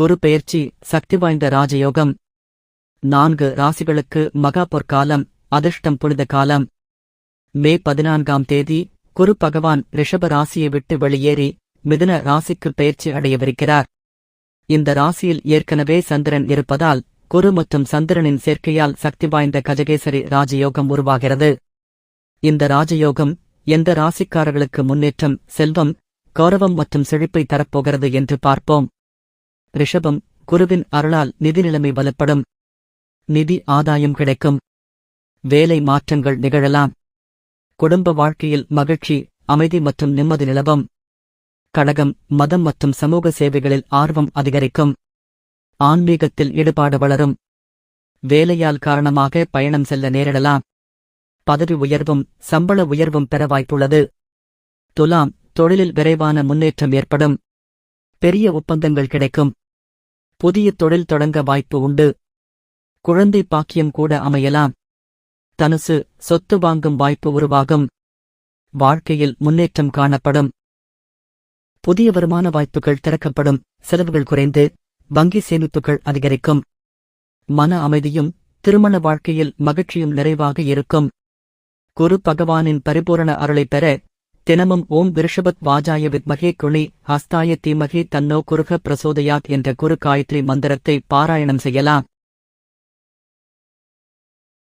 குரு பெயர்ச்சி சக்தி வாய்ந்த ராஜயோகம். நான்கு ராசிகளுக்கு மகா பொற்காலம் அதிர்ஷ்டம் புனித காலம். மே பதினான்காம் தேதி குரு பகவான் ரிஷப ராசியை விட்டு வெளியேறி மிதுன ராசிக்கு பெயர்ச்சி அடையவிருக்கிறார். இந்த ராசியில் ஏற்கனவே சந்திரன் இருப்பதால் குரு மற்றும் சந்திரனின் சேர்க்கையால் சக்தி வாய்ந்த கஜகேசரி ராஜயோகம் உருவாகிறது. இந்த ராஜயோகம் எந்த ராசிக்காரர்களுக்கு முன்னேற்றம் செல்வம் கௌரவம் மற்றும் செழிப்பை தரப்போகிறது என்று பார்ப்போம். ரிஷபம் குருவின் அருளால் நிதி நிலைமை வலுப்படும் நிதி ஆதாயம் கிடைக்கும். வேலை மாற்றங்கள் நிகழலாம். குடும்ப வாழ்க்கையில் மகிழ்ச்சி அமைதி மற்றும் நிம்மதி நிலவும். கடகம் மதம் மற்றும் சமூக சேவைகளில் ஆர்வம் அதிகரிக்கும். ஆன்மீகத்தில் ஈடுபாடு வளரும். வேலையால் காரணமாக பயணம் செல்ல நேரிடலாம். பதவி உயர்வும் சம்பள உயர்வும் பெற வாய்ப்புள்ளது. துலாம் தொழிலில் விரைவான முன்னேற்றம் ஏற்படும். பெரிய ஒப்பந்தங்கள் கிடைக்கும். புதிய தொழில் தொடங்க வாய்ப்பு உண்டு. குழந்தை பாக்கியம் கூட அமையலாம். தனுசு சொத்து வாங்கும் வாய்ப்பு உருவாகும். வாழ்க்கையில் முன்னேற்றம் காணப்படும். புதிய வருமான வாய்ப்புகள் திறக்கப்படும். செலவுகள் குறைந்து வங்கி சேமிப்புகள் அதிகரிக்கும். மன அமைதியும் திருமண வாழ்க்கையில் மகிழ்ச்சியும் நிறைவாக இருக்கும். குரு பகவானின் பரிபூரண அருளைப் பெற தினமும் ஓம் விருஷபத் வாஜாய வித்மகே குணி ஹஸ்தாய தீமகி தன்னோ குருக பிரசோதயாத் என்ற குரு காயத்ரி மந்திரத்தை பாராயணம் செய்யலாம்.